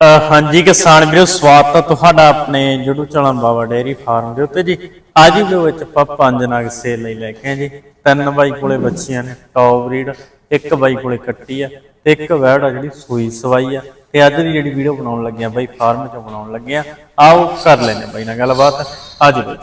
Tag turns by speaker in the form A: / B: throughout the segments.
A: ਹਾਂਜੀ ਕਿਸਾਨ ਵੀਰੋ, ਸਵਾਗਤ ਹੈ ਤੁਹਾਡਾ ਆਪਣੇ YouTube channel Baba dairy farm ਦੇ ਉੱਤੇ ਜੀ। ਅੱਜ ਦੇ ਵਿੱਚ ਆਪਾਂ ਪੰਜ ਨਗ ਸੇਲ ਲਈ ਲੈ ਕੇ ਆਏ ਜੀ। ਤਿੰਨ ਬਾਈ ਕੋਲੇ ਬੱਚੀਆਂ ਨੇ, ਟੌਪ ਬਰੀਡ, ਇੱਕ ਬਾਈ ਕੋਲੇ ਕੱਟੀ ਆ ਤੇ ਇੱਕ ਵੈੜ ਆ ਜਿਹੜੀ ਸੂਈ ਸਵਾਈ ਆ। ਤੇ ਅੱਜ ਦੀ ਜਿਹੜੀ ਵੀਡੀਓ ਬਣਾਉਣ ਲੱਗੇ ਆ ਬਾਈ, ਫਾਰਮ ਚੋਂ ਬਣਾਉਣ ਲੱਗੇ ਆ। ਆਓ ਕਰ ਲੈਨੇ ਬਾਈ ਨਾਲ ਗੱਲਬਾਤ। ਅੱਜ ਬਾਈ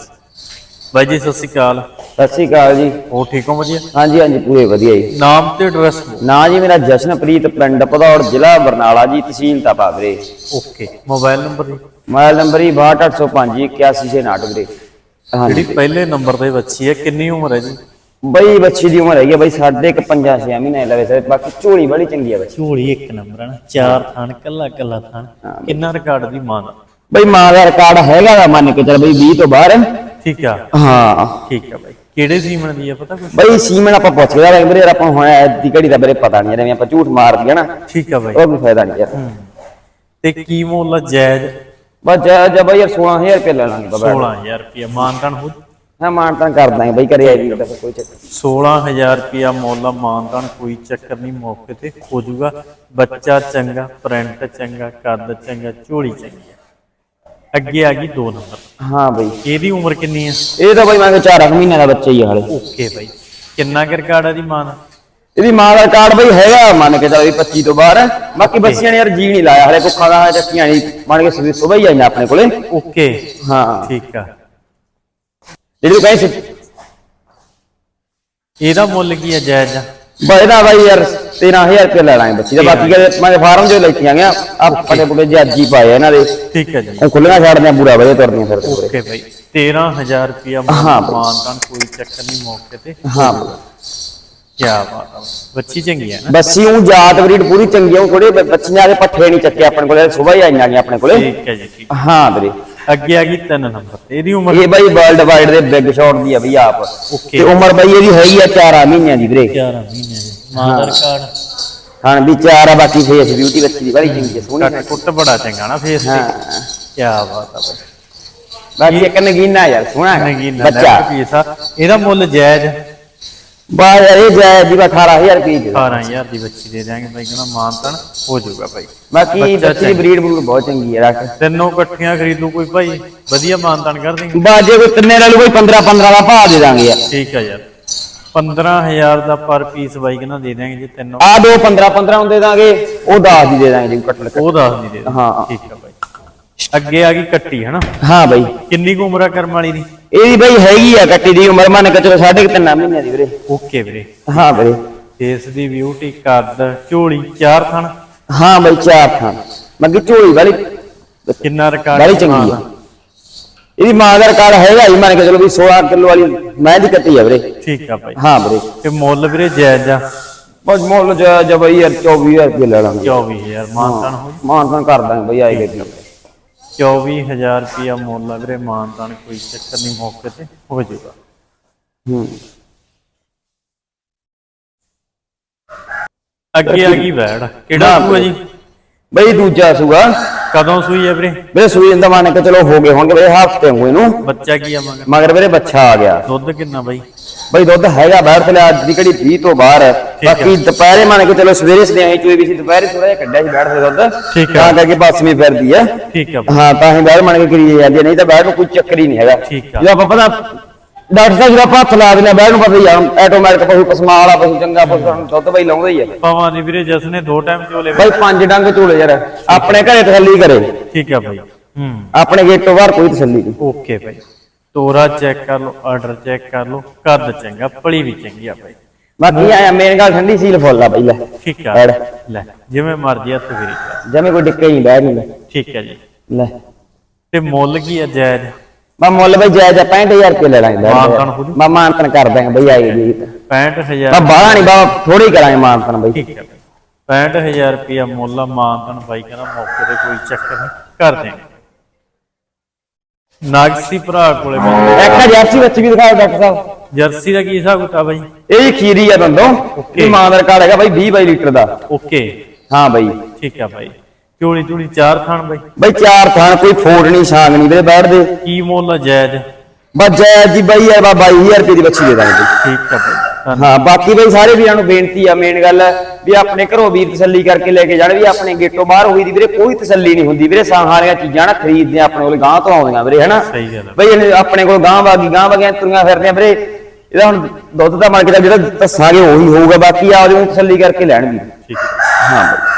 A: ਬਾਈ ਜੀ ਸਤਿ ਸ਼੍ਰੀ ਅਕਾਲ।
B: ਸਤਿ ਸ਼੍ਰੀ ਅਕਾਲ ਜੀ।
A: ਹੋ ਠੀਕ ਹੋ ਵਧੀਆ?
B: ਹਾਂਜੀ ਹਾਂਜੀ ਪੂਰੇ ਵਧੀਆ ਜੀ।
A: ਨਾਮ ਤੇ ਐਡਰੈਸ
B: ਨਾਂ ਜੀ ਮੇਰਾ ਜਸ਼ਨਪ੍ਰੀਤ ਪਿੰਡ ਪਧੌੜ ਜ਼ਿਲ੍ਹਾ ਬਰਨਾਲਾ ਜੀ ਤਹਿਸੀਲ ਤਾਪਾ ਵੀਰੇ।
A: ਓਕੇ ਮੋਬਾਈਲ ਨੰਬਰ ਜੀ?
B: ਮੋਬਾਈਲ ਨੰਬਰ ਹੀ 62805 81659 ਵੀਰੇ।
A: ਜਿਹੜੀ
B: ਹਾਂਜੀ
A: ਪਹਿਲੇ ਨੰਬਰ ਤੇ ਬੱਚੀ ਹੈ ਕਿੰਨੀ ਉਮਰ ਹੈ ਜੀ?
B: ਬਈ ਬੱਚੀ ਦੀ ਉਮਰ ਹੈਗੀ ਆ ਬਈ ਸਾਢੇ ਕੁ ਪੰਜਾਂ ਛੇ ਮਹੀਨੇ ਲਵੇ ਸੇ ਬਾਕੀ ਝੋਲੀ ਬੜੀ ਚੰਗੀ ਆ ਬੱਚੀ।
A: ਝੋਲੀ ਇੱਕ ਨੰਬਰ ਹੈ ਨਾ। ਚਾਰ ਥਣ ਕੱਲਾ ਕੱਲਾ ਥਣ ਕਿੰਨਾ ਰਿਕਾਰਡ ਦੀ ਮਾਂ ਦਾ?
B: ਬਈ ਮਾਂ ਦਾ ਰਿਕਾਰਡ ਹੈਗਾ ਦਾ ਮੰਨ ਕੇ ਚੱਲ ਬਈ 20 ਤੋਂ ਬਾਹਰ।
A: ਠੀਕ ਆ?
B: ਹਾਂ।
A: ਠੀਕ ਆ ਬਾਈ। ਕਿਹੜੇ ਸੀਮਨ ਦੀ ਆ ਪਤਾ ਕੁਛ?
B: ਬਈ ਸੀਮਨ ਆਪਾਂ ਪੁੱਛ ਕੇ ਦਾ ਵੀਰੇ ਆਪਾਂ ਹੁਣ ਐਦੀ ਘੜੀ ਦਾ ਵੀਰੇ ਪਤਾ ਨਹੀਂ ਐਵੇਂ ਆਪਾਂ ਝੂਠ ਮਾਰ ਦਈਏ ਨਾ।
A: ਠੀਕ ਆ ਬਾਈ।
B: ਉਹ ਵੀ ਫਾਇਦਾ ਨਹੀਂ ਯਾਰ।
A: ਤੇ ਕੀ ਮੁੱਲ ਆ ਜਾਇਜ਼
B: ਬਸ ਜੈ ਜੈ ਬਈ ਯਾਰ 16000 ਰੁਪਏ ਲੈ ਲਾਂਗੇ ਬਾਬਾ।
A: 16000 ਰੁਪਿਆ ਮਾਨਤਾਨ ਹੋ
B: ਹਾਂ ਮਾਨਤਾਂ ਕਰ ਦਾਂਗੇ ਬਈ ਕਰੇ ਆਈ ਵੀ ਤਾਂ ਕੋਈ ਚੱਕਰ ਨੀ।
A: 16000 ਰੁਪਿਆ ਮੁੱਲ ਆ ਮਾਨਤਾਨ ਕੋਈ ਚੱਕਰ ਨਹੀਂ ਮੌਕੇ ਤੇ ਹੋ ਜਾਊਗਾ ਬੱਚਾ ਚੰਗਾ ਪ੍ਰਿੰਟ ਚੰਗਾ ਕੱਦ ਚੰਗਾ ਝੋਲੀ ਚੰਗੀ। ਆ ਅੱਗੇ ਆ ਗਈ 2 ਨੰਬਰ।
B: ਹਾਂ ਬਈ।
A: ਇਹਦੀ ਉਮਰ ਕਿੰਨੀ ਆ?
B: ਇਹ ਤਾਂ ਬਈ ਮੈਂ ਕਿਹਾ 4 ਮਹੀਨਿਆਂ ਦਾ ਬੱਚਾ ਹੀ ਆ ਹਾਲੇ।
A: ਓਕੇ ਬਾਈ। ਕਿੰਨਾ ਕੁ ਰਿਕਾਰਡ ਆ ਦੀ ਮਾਂ ਦਾ?
B: ਇਹਦੀ ਮਾਂ ਦਾ ਕਾਰਡ ਬਈ ਹੈਗਾ ਮੰਨ ਕੇ ਚੱਲ ਵੀ 25 ਤੋਂ ਬਾਹਰ। ਹੈ। ਬਾਕੀ ਬੱਚਿਆਂ ਨੇ ਯਾਰ ਜੀ ਨਹੀਂ ਲਾਇਆ ਹਲੇ ਕੁੱਖਾਂ ਦਾ ਚੱਕੀਆਂ ਨਹੀਂ। ਮੰਨ ਕੇ ਸਵੇਰ ਸੁਬਹ ਹੀ ਆਈਆਂ ਆਪਣੇ ਕੋਲੇ।
A: ਓਕੇ।
B: ਹਾਂ।
A: ਠੀਕ ਆ।
B: ਜਿਹੜੀ ਕਹੇ ਸੀ?
A: ਇਹਦਾ ਮੁੱਲ ਕੀ ਆ ਜਾਇਜ਼? ਆ
B: ਬਈ ਦਾ ਬਈ ਯਾਰ 13000 ਰੁਪਏ ਲੈ ਲਾਂਗੇ ਬੱਚੀ ਦਾ। ਬਾਕੀ ਕਹਿੰਦੇ ਮੈਂ ਫਾਰਮ ਜੋ ਲੈਤੀਆਂ ਗਿਆ ਆਪਣੇ ਕੋਲੇ ਜੀ ਅੱਜ ਹੀ ਪਾਏ ਆ ਇਹਨਾਂ ਦੇ।
A: ਠੀਕ ਹੈ ਜੀ।
B: ਉਹ ਖੁੱਲੀਆਂ ਛੱਡਦੇ ਆ ਬੁਰਾ ਵਧੀਆ ਤੁਰਦੀਆਂ ਫਿਰ।
A: ਓਕੇ ਭਾਈ 13000 ਰੁਪਿਆ
B: ਹਾਂ ਬਈ।
A: ਮਾਨਤਾਨ ਕੋਈ ਚੱਕਰ ਨਹੀਂ ਮੌਕੇ ਤੇ।
B: ਹਾਂ।
A: ਕੀ ਬਾਤ ਆ। ਬੱਚੀ ਚੰਗੀ ਹੈ ਨਾ?
B: ਬੱਸੀ ਉਹ ਜਾਤ ਬਰੀਡ ਪੂਰੀ ਚੰਗੀ ਆ ਉਹ ਥੋੜੇ ਬੱਚੀਆਂ ਦੇ ਪੱਠੇ ਨਹੀਂ ਚੱਕੇ ਆਪਣੇ ਕੋਲੇ ਸੁਬਹ ਹੀ ਆਈਆਂ ਗਈਆਂ ਆਪਣੇ ਕੋਲੇ।
A: ਠੀਕ ਹੈ ਜੀ
B: ਹਾਂ ਵੀਰੇ।
A: ਅੱਗੇ ਆ ਗਈ 3 ਨੰਬਰ ਤੇ ਇਹਦੀ ਉਮਰ
B: ਇਹ ਬਾਈ ਵਰਲਡ ਵਾਈਡ ਦੇ ਬਿਗ ਸ਼ਾਟ ਦੀ ਆ ਬਈ ਆਪ। ਤੇ ਉਮਰ ਬਾਈ ਇਹਦੀ ਹੈਗੀ ਆ 4 ਮਹੀਨਿਆਂ ਦੀ ਵੀਰੇ
A: 11 ਮਹੀਨੇ ਦੀ ਮਾਂ ਦਾ ਰਿਕਾਰਡ
B: ਹਾਂ ਵੀ ਚਾਰ ਆ ਬਾਕੀ ਫੇਸ ਬਿਊਟੀ ਬੱਚੀ ਦੀ ਬੜੀ ਚੰਗੀ ਸੋਹਣੀ
A: ਕੁੱਟ ਬੜਾ ਚੰਗਾ ਨਾ ਫੇਸ ਤੇ ਕੀ ਬਾਤ ਆ ਬਾਈ।
B: ਬਾਕੀ ਇੱਕ ਨਗੀਨਾ ਯਾਰ ਸੋਹਣਾ ਹੈ।
A: ਨਗੀਨਾ
B: ਬੱਚਾ।
A: ਇਹਦਾ ਮੁੱਲ ਜਾਇਜ਼
B: ਬਾ ਯਾਰ ਇਹ ਜਾਇਜ਼ ਦੀ 18000 ਰੁਪਏ ਦੀ
A: 18000 ਦੀ ਬੱਚੀ ਦੇ ਦਿਆਂਗੇ ਬਾਈ ਕਹਿੰਦਾ ਮਾਨਤਾਨ ਹੋ ਜਾਊਗਾ ਬਾਈ।
B: ਬਾਕੀ
A: ਬੱਚਾ
B: ਦੀ ਬਰੀਡ ਬਰੂਡ ਬਹੁਤ ਚੰਗੀ ਹੈ ਰੱਖ।
A: ਤਿੰਨੋਂ ਇਕੱਠੀਆਂ ਖਰੀਦੂ ਕੋਈ ਭਾਈ ਵਧੀਆ ਮਾਨਤਾਨ ਕਰ ਦੇਂਗੇ
B: ਬਾ ਜੇ ਕੋਈ ਤਿੰਨੇ ਲੈ ਲੂ ਕੋਈ 15 15 ਦਾ ਭਾਅ ਦੇ ਦਾਂਗੇ ਯਾਰ।
A: ਠੀਕ ਆ ਯਾਰ। 15000 ਦਾ ਪਰ ਪੀਸ ਬਾਈ ਕਹਿੰਦਾ ਦੇ ਦਿਆਂਗੇ ਜੇ ਤਿੰਨੋਂ।
B: ਆ ਦੋ 15 15 ਨੂੰ ਦੇ ਦਾਂਗੇ ਉਹ 10 ਦੀ ਦੇ ਦਾਂਗੇ ਜੀ ਕੱਟ ਲੱਕ
A: ਉਹ ਦੱਸ ਦੀ ਦੇ।
B: ਹਾਂ।
A: ਠੀਕ ਆ ਬਾਈ। ਅੱਗੇ ਆ ਗਈ ਕੱਟੀ ਹਨਾ?
B: ਹਾਂ ਬਾਈ।
A: ਕਿੰਨੀ ਕੁ ਉਮਰ ਆ ਕਰਮ ਵਾਲੀ ਦੀ?
B: ਇਹਦੀ ਬਾਈ ਹੈਗੀ ਆ ਕੱਟੀ ਦੀ ਉਮਰ ਮੰਨ ਕੇ ਚਲੋ ਸਾਢੇ ਕੁ ਤਿੰਨ ਮਹੀਨਿਆਂ ਦੀ ਵੀਰੇ।
A: ਓਕੇ ਵੀਰੇ।
B: ਹਾਂ ਵੀਰੇ।
A: ਫੇਸ ਦੀ ਬਿਊਟੀ ਕੱਦ ਝੋਲੀ ਚਾਰ ਥਣ?
B: ਹਾਂ ਬਾਈ ਚਾਰ ਥਾਂ ਮੱਗੀ ਝੋਲੀ ਵਾਲੀ
A: ਕਿੰਨਾ ਰਿਕਾਰਡ
B: ਬੜੀ ਚੰਗੀ ਆ। ਇਹਦੀ ਮਾਂ ਦਾ ਰਿਕਾਰਡ ਹੈਗਾ ਹੀ ਮੰਨ ਕੇ ਚਲੋ ਵੀ 16 ਕਿਲੋ ਵਾਲੀ ਮੈਂ ਦੀ ਕੱਟੀ ਆ ਵੀਰੇ।
A: ਠੀਕ ਆ ਬਾਈ।
B: ਹਾਂ ਵੀਰੇ।
A: ਤੇ ਮੁੱਲ ਵੀਰੇ ਜਾਇਜ਼ ਆ?
B: ਬਸ ਮੁੱਲ ਜ ਜਬਈ ਯਾਰ 24000 ਰੁਪਏ ਲੈ ਲਾਂਗੇ।
A: 24000 ਮਾਨਤਾਨ ਹੋ
B: ਮਾਨਤਾਨ ਕਰ ਦਾਂਗੇ ਬਈ ਆਏ ਗਏ
A: 24000 ਰੁਪਿਆ ਮੁੱਲ ਆ ਵੀਰੇ ਮਾਨਤਾਨ ਕੋਈ ਚੱਕਰ ਨਹੀਂ ਮੌਕੇ ਤੇ ਹੋ ਜਾਊਗਾ।
B: ਹੂੰ।
A: ਅੱਗੇ ਆ ਗਈ ਵੈੜ। ਕਿਹੜਾ ਸੂਆ ਜੀ?
B: ਬਈ ਦੂਜਾ ਸੂਗਾ
A: ਕਦੋਂ ਸੂਈ ਹੈ ਵੀਰੇ?
B: ਵੀਰੇ ਸੂਈ ਇੰਦਾ ਮੰਨ ਕੇ ਚਲੋ ਹੋ ਗਏ ਹੋਣਗੇ ਵੀਰੇ ਹਫ਼ਤੇ ਹੋਏ ਨੂੰ
A: ਬੱਚਾ ਕੀ ਆ ਮਗਰ
B: ਮਗਰ ਵੀਰੇ ਬੱਚਾ ਆ ਗਿਆ।
A: ਦੁੱਧ ਕਿੰਨਾ ਬਾਈ?
B: ਬਈ ਦੁੱਧ ਹੈਗਾ ਬਾਹਰ ਤੇ ਅੱਜ ਦੀ ਘੜੀ 20 ਤੋਂ ਬਾਹਰ। ਹੈ
A: ਹੈ।
B: ਬਾਕੀ ਦੁਪਹਿਰੇ ਮੰਨ ਕੇ ਚਲੋ ਸਵੇਰੇ ਸਦਿਆਈ ਚੋਈ ਵੀ ਸੀ ਦੁਪਹਿਰੇ ਥੋੜਾ ਜਿਹਾ ਕੱਢਿਆ ਸੀ ਬੈਠ ਤੇ ਦੁੱਧ।
A: ਠੀਕ ਹੈ।
B: ਤਾਂ ਕਰਕੇ ਬੱਸਵੀਂ ਫਿਰਦੀ ਹੈ
A: ਠੀਕ ਬਾਈ।
B: ਹਾਂ ਤਾਂ ਹੀ ਬਾਹਰ ਮੰਨ ਕੇ ਕਰੀ ਜਾਂਦੀ ਹੈ, ਨਹੀਂ ਤਾਂ ਬਾਹਰ ਨੂੰ ਕੋਈ ਚੱਕਰ ਹੀ ਨਹੀਂ ਹੈਗਾ।
A: ਠੀਕ ਆ।
B: ਜਦੋਂ ਆਪਾਂ ਪਤਾ ਡਾਕਟਰ ਸਾਹਿਬ ਜਦੋਂ ਆਪਾਂ ਹੱਥ ਲਾ ਦਿੰਦੇ ਬਾਹਰ ਨੂੰ ਪਤਾ ਹੀ ਆ ਆਟੋਮੈਟਿਕ ਪਸ਼ੂ ਪਸਮਾ ਵਾਲਾ ਪਸ਼ੂ ਚੰਗਾ ਪਸ਼ੂ ਸਾਨੂੰ ਦੁੱਧ ਬਈ ਲਾਉਂਦਾ ਹੀ ਹੈ
A: ਪਵਾਂ ਦੀ ਵੀਰੇ ਜਸ ਨੇ ਦੋ ਟਾਈਮ ਚੋਲੇ
B: ਬਈ ਪੰਜ ਡੰਗ ਝੋਲੇ ਯਾਰ ਆਪਣੇ ਘਰੇ ਤਸੱਲੀ ਕਰੇ।
A: ਠੀਕ ਆ ਬਾਈ। ਹੂੰ।
B: ਆਪਣੇ ਗੇਟ ਤੋਂ ਬਾਹਰ ਕੋਈ ਤਸੱਲੀ ਨਹੀਂ।
A: ਓਕੇ ਬਾਈ। ਤੋਰਾ ਚੈੱਕ ਕਰ ਲਓ ਆਰਡਰ ਚੈੱਕ ਕਰ ਲਓ ਕੱਦ ਚੰਗਾ ਪਲੀ ਵੀ ਚੰਗੀ ਆ ਬਾਈ।
B: ਬਾਕੀ ਆਇਆ ਮੇਨ ਗੱਲ ਠੰਡੀ ਸੀਲ ਫੁੱਲ ਆ ਬਈ ਲੈ।
A: ਠੀਕ ਆ। ਲੈ ਜਿਵੇਂ ਮਰਜ਼ੀ ਹੱਥ ਫੇਰੀ। ਜਾ।
B: ਜਮੇ ਕੋਈ ਡਿੱਕੇ ਨਹੀਂ ਬਹਿ ਨਹੀਂ।
A: ਠੀਕ ਹੈ ਜੀ।
B: ਲੈ।
A: ਤੇ ਮੁੱਲ ਕੀ ਆ ਜਾਇਜ਼?
B: ਮੈਂ ਮੁੱਲ ਬਈ ਜਾਇਜ਼ 65000 ਰੁਪਏ ਲੈ ਲਾਂਗੇ? ਮੈਂ ਮਾਨਤਨ ਕਰ ਦਾਂਗਾ ਬਈ ਆਈ ਜੀ। ਮੈਂ
A: 65000
B: ਬਾਹਲਾ ਨਹੀਂ ਬਾ ਥੋੜੀ ਕਰਾਂਗੇ ਮਾਨਤਨ ਬਈ।
A: ਠੀਕ ਹੈ ਬਾਈ। 65000 ਰੁਪਿਆ ਮੁੱਲ ਆ ਮਾਨਤਨ ਬਾਈ ਕਹਿੰਦਾ ਮੌਕੇ ਤੇ ਕੋਈ ਚੱਕਰ ਨਹੀਂ ਕਰ ਦੇਂਗੇ ਨਾਗਸੀ ਭਰਾ ਕੋਲੇ ਬੰਦੇ
B: ਇੱਕ ਜਰਸੀ ਬੱਚੀ ਵੀ ਦਿਖਾਓ ਡਾਕਟਰ ਸਾਹਿਬ।
A: ਜਰਸੀ ਦਾ ਕੀ ਹਿਸਾਬ ਕਿਤਾਬ ਬਾਈ
B: ਇਹ ਜੀ ਖੀਰੀ ਆ ਦੰਦੋਂ ਇਹ ਮਾਂ ਦਾ ਰਿਕਾਰਡ ਹੈਗਾ ਬਈ 20 ਬਾਈ ਲੀਟਰ ਦਾ।
A: ਓਕੇ।
B: ਹਾਂ ਬਈ।
A: ਠੀਕ ਆ ਬਾਈ। ਚੋਲੀ ਚੋਲੀ ਚਾਰ ਥਾਣ ਬਾਈ।
B: ਬਈ ਚਾਰ ਥਾਂ ਕੋਈ ਫੋੜ ਨਹੀਂ ਛਾਂਗ ਨਹੀਂ ਵੀਰੇ ਬੈਠਦੇ
A: ਕੀ ਮੁੱਲ ਆ ਜਾਇਜ਼
B: ਬਸ ਜਾਇਜ਼ ਜੀ ਬਈ ਯਾਰ ਬਾ 22000 ਰੁਪਏ ਦੀ ਬੱਚੀ ਦੇ ਦਾਂਗੇ।
A: ਠੀਕ ਆ ਬਾਈ।
B: ਹਾਂ ਬਾਕੀ ਬਈ ਸਾਰੇ ਵੀਰਾਂ ਨੂੰ ਬੇਨਤੀ ਆ ਮੇਨ ਗੱਲ ਵੀ ਆਪਣੇ ਘਰੋਂ ਵੀਰ ਤਸੱਲੀ ਕਰਕੇ ਲੈ ਕੇ ਜਾਣ ਵੀ ਆਪਣੇ ਗੇਟੋਂ ਬਾਹਰ ਹੋਈ ਦੀ ਵੀਰੇ ਕੋਈ ਤਸੱਲੀ ਨਹੀਂ ਹੁੰਦੀ ਵੀਰੇ ਸਾਹਾਂ ਵਾਲੀਆਂ ਚੀਜ਼ਾਂ ਨਾ ਖਰੀਦਦੇ ਆ ਆਪਣੇ ਕੋਲ ਗਾਂ ਤੋਂ ਆਉਂਦੀਆਂ ਵੀਰੇ ਹਨਾ?
A: ਸਹੀ ਗੱਲ ਹੈ।
B: ਬਈ ਆਪਣੇ ਕੋਲ ਗਾਂ ਵਾਗੀ ਗਾਂ ਵਾਗੀਆਂ ਤੁਰੀਆਂ ਫਿਰਦੀਆਂ ਵੀਰੇ ਇਹਦਾ ਹੁਣ ਦੁੱਧ ਦਾ ਕੇ ਤਾਂ ਜਿਹੜਾ ਦੱਸਾਂਗੇ ਉਹੀ ਹੋਊਗਾ ਬਾਕੀ ਆਪਦੇ ਨੂੰ ਤਸੱਲੀ ਕਰਕੇ ਲੈਣ ਵੀਰ
A: ਠੀਕ ਹੈ।
B: ਹਾਂ ਬਈ।